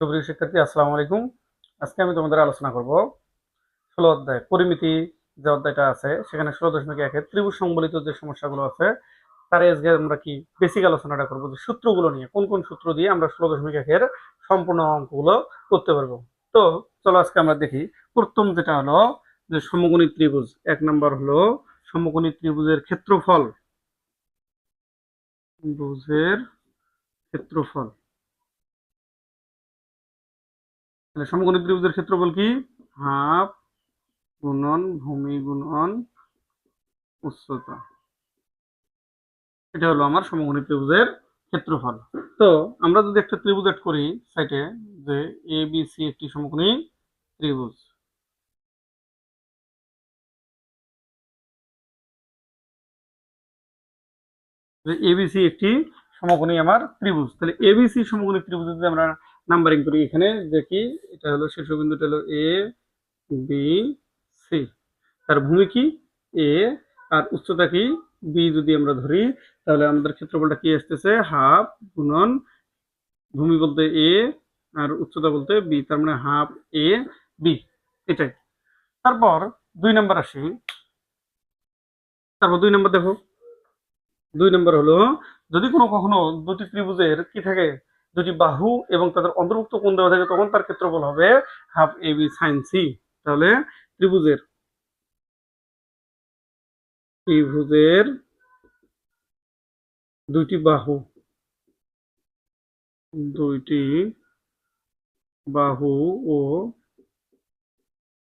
সুপ্রিয় শিক্ষার্থী, আসসালামু আলাইকুম। আজকে আমি তোমাদের আলোচনা করব ষোলো অধ্যায় পরিমিতি যে অধ্যায়টা আছে, সেখানে ষোলো দশমিক একের ত্রিভুজ সংবলিত যে সমস্যাগুলো আছে, তার আজকে আমরা কি বেসিক আলোচনাটা করব, যে সূত্রগুলো নিয়ে, কোন কোন সূত্র দিয়ে আমরা ষোলো দশমিক একের সম্পূর্ণ অঙ্কগুলো করতে পারব। তো চলো আজকে আমরা দেখি, প্রথম যেটা হলো যে সমকোণী ত্রিভুজ, এক নম্বর হলো সমকোণী ত্রিভুজের ক্ষেত্রফল। ত্রিভুজের ক্ষেত্রফল। তাহলে সমকোণী ত্রিভুজের ক্ষেত্রফল কি? হাফ গুণন ভূমি গুণন উচ্চতা। এটা হলো আমার সমকোণী ত্রিভুজের ক্ষেত্রফল। তো আমরা যদি একটা ত্রিভুজ add করি সাইটে যে এ বি সি একটি সমকোণী ত্রিভুজ। এবিসি একটি সমকোণী আমার ত্রিভুজ। তাহলে এবিসি সমকোণী ত্রিভুজ যদি আমরা নাম্বারিং করি এখানে দেখি এটা হলো শীর্ষবিন্দুটা হলো এ বি সি তার ভূমি কি? এ আর উচ্চতা কি? বি যদি আমরা ধরি, তাহলে আমাদের ক্ষেত্রফলটা কি আসতেছে? হাফ গুণন ভূমি বলতে এ আর উচ্চতা বলতে বি তার মানে হাফ এ বি এটাই। তারপর দুই নাম্বার আসি। তারপর দুই নাম্বার দেখো। দুই নম্বর হলো, যদি কোনো কখনো দুটি ত্রিভুজের কি থাকে? দুটি বাহু এবং তাদের অন্তর্ভুক্ত কোণ দেওয়া থাকে, তখন তার ক্ষেত্রফল হবে half A B sine C তাহলে ত্রিভুজের ত্রিভুজের দুইটি বাহু দুইটি বাহু ও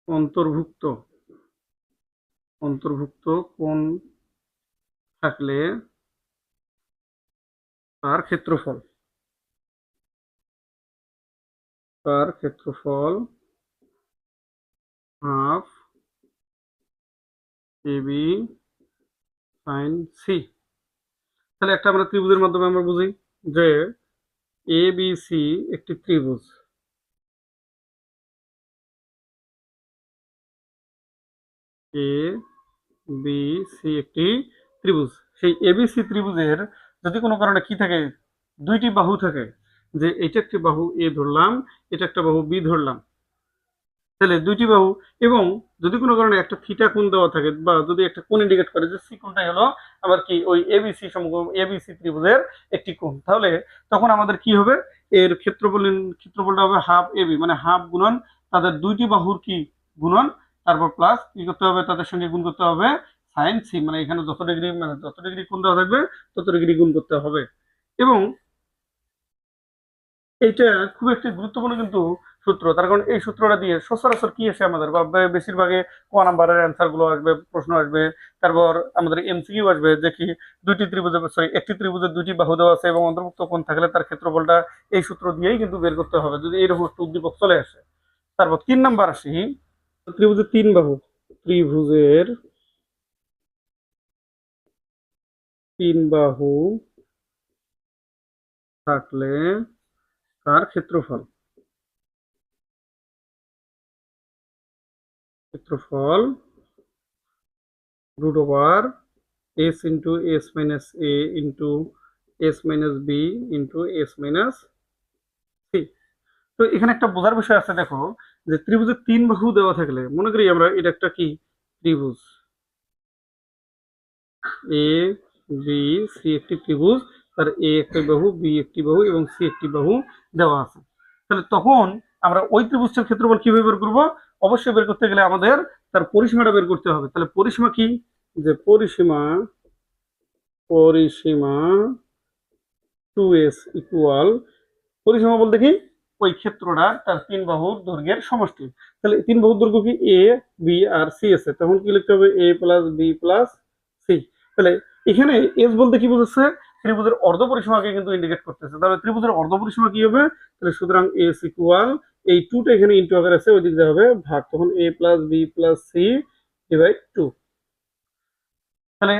অন্তর্ভুক্ত অন্তর্ভুক্ত কোন থাকলে তার ক্ষেত্রফল। তার ক্ষেত্রফল হাফ এবি সাইন সি তাহলে একটা আমরা ত্রিভুজের মাধ্যমে আমরা বুঝি যে এ বি সি একটি ত্রিভুজ। এ বি সি একটি ত্রিভুজ। সেই এবিসি ত্রিভুজের যদি কোনো কারণে কি থাকে, দুইটি বাহু থাকে যে এটা একটি বাহু এ ধরলাম, এটা একটা বাহু বি ধরলাম। তাহলে দুইটি বাহু এবং যদি কোনো কারণে একটা থিটা কোণ দেওয়া থাকে বা যদি একটা কোণ ইন্ডিকেট করে যে সি কোণটাই হলো আবার কি ওই এবিসি সমকোণ এবিসি ত্রিভুজের একটি কোণ। তাহলে তখন আমাদের কি হবে? এর ক্ষেত্রফল ক্ষেত্রফলটা হবে হাফ এবি মানে হাফ গুণন তাদের দুইটি বাহুর কি গুণন? তারপর প্লাস কি করতে হবে? তাদের সঙ্গে গুণ করতে হবে সাইন সি মানে এখানে যত ডিগ্রি মানে যত ডিগ্রি কোণ দেওয়া থাকবে, তত ডিগ্রি গুণ করতে হবে। এবং এইটা খুব একটি গুরুত্বপূর্ণ কিন্তু সূত্র। তার কারণ এই সূত্রটা দিয়ে সচরাচর কি আসে আমাদের? বা বেশিরভাগে ক নাম্বারের অ্যান্সারগুলো আসবে, প্রশ্ন আসবে, তারপর আমাদের এমসিকিউ আসবে, যে কি দুইটি সরি একটি ত্রিভুজের দুইটি বাহু দেওয়া আছে এবং অন্তর্ভুক্ত কোণ থাকলে তার ক্ষেত্রফলটা এই সূত্র দিয়েই কিন্তু বের করতে হবে। যদি এরকম একটা উদ্দীপক চলে আসে, তারপর তিন নাম্বার আসি ত্রিভুজের তিন বাহু। ত্রিভুজের তিন বাহু থাকলে তার ক্ষেত্রফল। ক্ষেত্রফল root over S into S minus A into S minus B into S minus C তো এখানে একটা বোঝার বিষয় আছে, দেখো, যে ত্রিভুজের তিন বাহু দেওয়া থাকলে, মনে করি আমরা এটা একটা কি? ত্রিভুজ। এ বি সি একটি ত্রিভুজ। তার এ একটি বাহু, বি একটি বাহু এবং সি একটি বাহু দেওয়া আছে। তাহলে তখন আমরা ওই ত্রিভুজটার ক্ষেত্রফল কীভাবে বের করব? অবশ্যই বের করতে গেলে আমাদের তার পরিসীমাটা বের করতে হবে। তাহলে পরিসীমা কি? যে পরিসীমা পরিসীমা টু এস ইকুয়াল, পরিসীমা বলতে কি? ওই ক্ষেত্রটা তার তিন বাহুর দৈর্ঘ্যের সমষ্টি। তাহলে তিন বাহুর দৈর্ঘ্য কি? এ, বি আর সি আছে। তখন কি লিখতে হবে? A plus B plus C. তাহলে এখানে এস বলতে কি বোঝাচ্ছে? ত্রিভুজের অর্ধ পরিসীমাকে কিন্তু ইন্ডিকেট করতেছে। তাহলে ত্রিভুজের অর্ধ পরিসীমা কি হবে? তাহলে সুতরাং এ সিকুয়াল এই টুটা এখানে ইন্টু আকার আছে ওই দিক দিয়ে হবে ভাগ, তখন A plus B plus C divide two তাহলে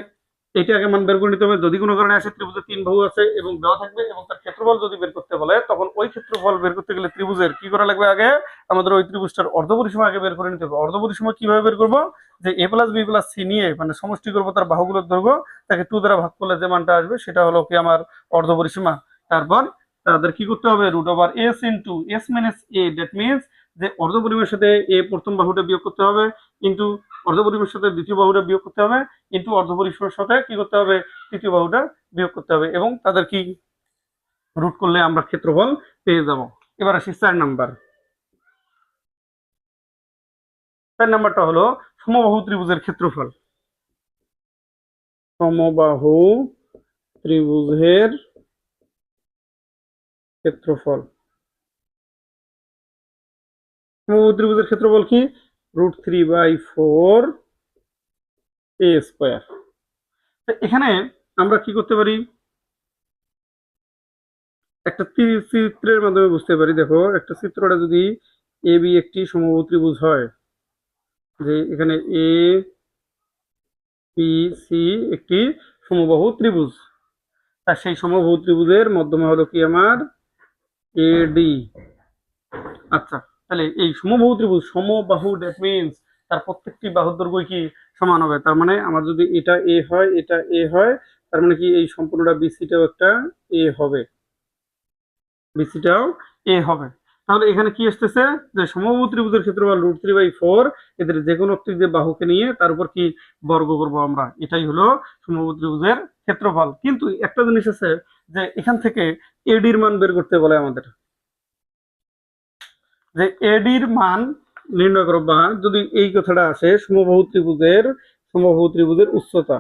এটা আগে মান বের করে নিতে হবে। যদি কোনো কারণে আসে ত্রিভুজের তিন বাহু আছে এবং দেওয়া থাকবে এবং তার ক্ষেত্রফল যদি বের করতে বলে, তখন ওই ক্ষেত্রফল বের করতে গেলে ত্রিভুজের কি করা লাগবে আগে? আমাদের ওই ত্রিভুজটার অর্ধ পরিসীমা আগে বের করে নিতে হবে। অর্ধ পরিসীমা কীভাবে বের করব? যে A plus B plus C নিয়ে মানে সমষ্টি করব তার বাহুগুলোর ধরবো, তাকে টু দ্বারা ভাগ করলে যে মানটা আসবে সেটা হলো কি আমার অর্ধ পরিসীমা তারপর তাদের কি করতে হবে? Root over S into S minus A that means যে অর্ধ অর্ধপরিমের সাথে এ প্রথম বাহুটা বিয়োগ করতে হবে ইন্টু অর্ধপরিমের সাথে দ্বিতীয় বাহুটা বিয়োগ করতে হবে ইন্টু অর্ধপরিসরের সাথে কি করতে হবে? তৃতীয় বাহুটা বিয়োগ করতে হবে এবং তাদের কি রুট করলে আমরা ক্ষেত্রফল পেয়ে যাব। এবার আসি চার নাম্বার। চার নাম্বারটা হলো সমবাহু ত্রিভুজের ক্ষেত্রফল। সমবাহু ত্রিভুজের ক্ষেত্রফল। সমবাহু ত্রিভুজের ক্ষেত্রফল কি? Root three by four A square. এখানে আমরা কি করতে পারি? একটা চিত্রের মাধ্যমে বুঝতে পারি। দেখো, একটা চিত্রটা যদি এ বি একটি সমবাহু ত্রিভুজ হয়, যে এখানে এ পি সি একটি সমবাহু ত্রিভুজ। আর সেই সমবাহু ত্রিভুজের মধ্যমা হলো কি আমার? A D. আচ্ছা তাহলে এই সমবাহু ত্রিভুজ, সমবাহু দ্যাট মিনস তার প্রত্যেকটি বাহুর দৈর্ঘ্য কি সমান হবে? তার মানে আমার যদি এটা এ হয়, এটা এ হয়, তার মানে কি এই সম্পূর্ণটা বিসিটাও একটা এ হবে। বিসিটাও এ হবে। তাহলে এখানে কি আসতেছে? যে সমবাহু ত্রিভুজের ক্ষেত্রফল রুট থ্রি বাই ফোর এদের যে কোনো একটি যে বাহুকে নিয়ে তার উপর কি বর্গ করব আমরা? এটাই হলো সমবাহু ত্রিভুজের ক্ষেত্রফল। কিন্তু একটা জিনিস আছে যে এখান থেকে এডির মান বের করতে বলে আমাদের। যে এডির মান নির্ণয় করো বা যদি এই কথাটা আসে, সমবাহু ত্রিভুজের সমবাহু ত্রিভুজের উচ্চতা।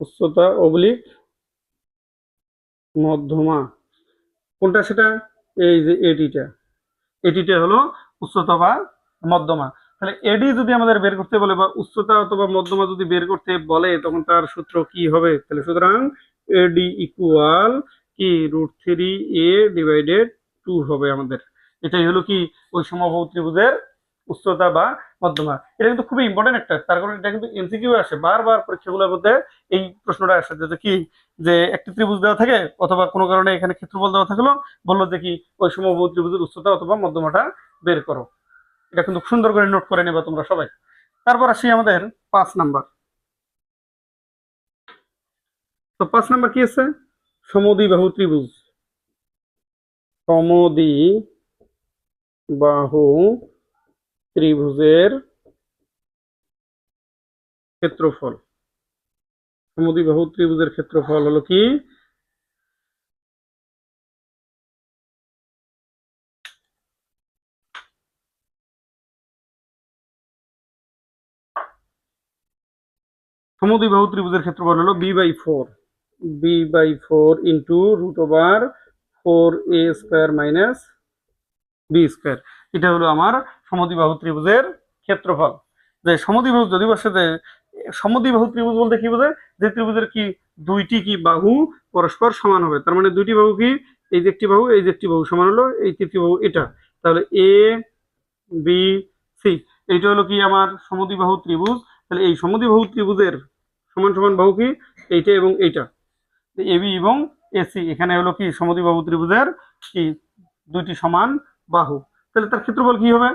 উচ্চতা অবলিক মধ্যমা। কোনটা সেটা? এই যে এটিটা এটিটা হলো উচ্চতা বা মধ্যমা। তাহলে এডি যদি আমাদের বের করতে বলে বা উচ্চতা অথবা মধ্যমা যদি বের করতে বলে, তখন তার সূত্র কি হবে? তাহলে সুতরাং এডি ইকুয়াল কি? Root three A divided two হবে আমাদের। এটাই হলো কি ওই সমবাহু ত্রিভুজের উচ্চতা বা মধ্যমা এটা কিন্তু খুবই ইম্পর্টেন্ট একটা, তার কারণে এটা কিন্তু এমসিকিউ আসে। বারবার পরীক্ষাগুলোর মধ্যে এই প্রশ্নটা আসে যে কি, যে একটি ত্রিভুজ দেওয়া থাকে অথবা কোনো কারণে এখানে ক্ষেত্রফল দেওয়া থাকল, বলল যে কি, ওই সমবাহু ত্রিভুজের উচ্চতা অথবা মধ্যমাটা বের করো। এটা কিন্তু সুন্দর করে নোট করে নেবা তোমরা সবাই। তারপর আসি আমাদের পাঁচ নাম্বার। তো পাঁচ নাম্বার কি আছে? সমদ্বি বাহু ত্রিভুজ। সমদ্বি বাহু ত্রিভুজের ক্ষেত্রফল। সমদ্বি বাহু ত্রিভুজের ক্ষেত্রফল হলো কি? সমদ্বিবাহু ত্রিভুজের ক্ষেত্রফল হলো B by four. B by four into root over four A square minus B square এটা হলো আমার সমদ্বিবাহু ত্রিভুজের ক্ষেত্রফল। যে সমদ্বিবাহু যদি বসে, যে সমদ্বিবাহু ত্রিভুজ বলতে কি বোঝায়? যে ত্রিভুজের কি দুইটি কি বাহু পরস্পর সমান হবে। তার মানে দুইটি বাহু কি? এই যে একটি বাহু, এই যে একটি বাহু সমান হলো, এই তৃতীয় বাহু এটা। তাহলে এ বি সি এইটা হলো কি আমার সমদ্বিবাহু ত্রিভুজ? তাহলে এই সমদ্বিবাহু ত্রিভুজের সমান সমান বাহু কি? এইটা এবং এইটা। এবি এবং এসি এখানে হলো কি? সমদ্বিবাহু ত্রিভুজের কি? দুইটি সমান বাহু। তাহলে তার ক্ষেত্রফল কি হবে?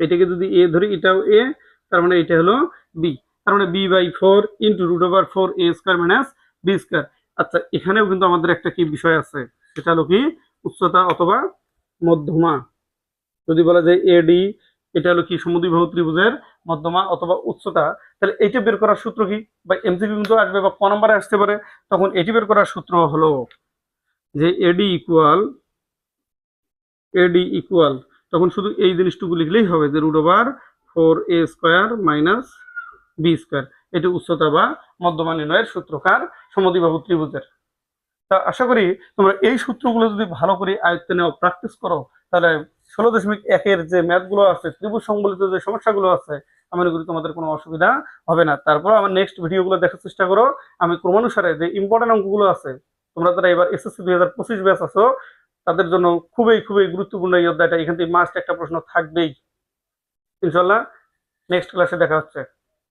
এটাকে যদি এ ধরি, এটাও এ, তার মানে এটা হলো বি। তার মানে B by four into root over four A square minus B square. আচ্ছা এখানেও কিন্তু আমাদের একটা কি বিষয় আছে? সেটা হলো কি? উচ্চতা অথবা মধ্যমা। যদি বলা যায় এডি এটা হলো কি সমদ্বিবাহু ত্রিভুজের মধ্যমা অথবা উচ্চতা? তাহলে এইটা বের করার সূত্র কি? বা এমসিকিউ কিন্তু আসবে বা ক নম্বরে আসতে পারে। তখন এটি বের করার সূত্র হলো যে এডি ইকুয়াল এডি ইকুয়াল তখন শুধু এই জিনিসটুকু লিখলেই হবে যে root over four A square minus B square এটি উচ্চতা বা মধ্যমা নির্ণয়ের সূত্রকার সমদ্বিবাহু ত্রিভুজের। তা আশা করি তোমরা এই সূত্রগুলো যদি ভালো করে আয়ত্তে নেওয়া প্র্যাকটিস করো, তাহলে ষোলো দশমিক একের যে ম্যাথগুলো আছে, ত্রিভুজ সংবলিত যে সমস্যাগুলো আছে, আমি মনে করি তোমাদের কোনো অসুবিধা হবে না। তারপর আমার নেক্সট ভিডিওগুলো দেখার চেষ্টা করো। আমি ক্রমানুসারে যে ইম্পর্টেন্ট অঙ্কগুলো আছে, তোমরা যারা এবার এসএসসি দুই হাজার পঁচিশ ব্যাচ আছো তাদের জন্য খুবই খুবই গুরুত্বপূর্ণ এই অধ্যায়টা। এখান থেকে মাস্ট একটা প্রশ্ন থাকবেই। ইনশাল্লাহ নেক্সট ক্লাসে দেখা হচ্ছে।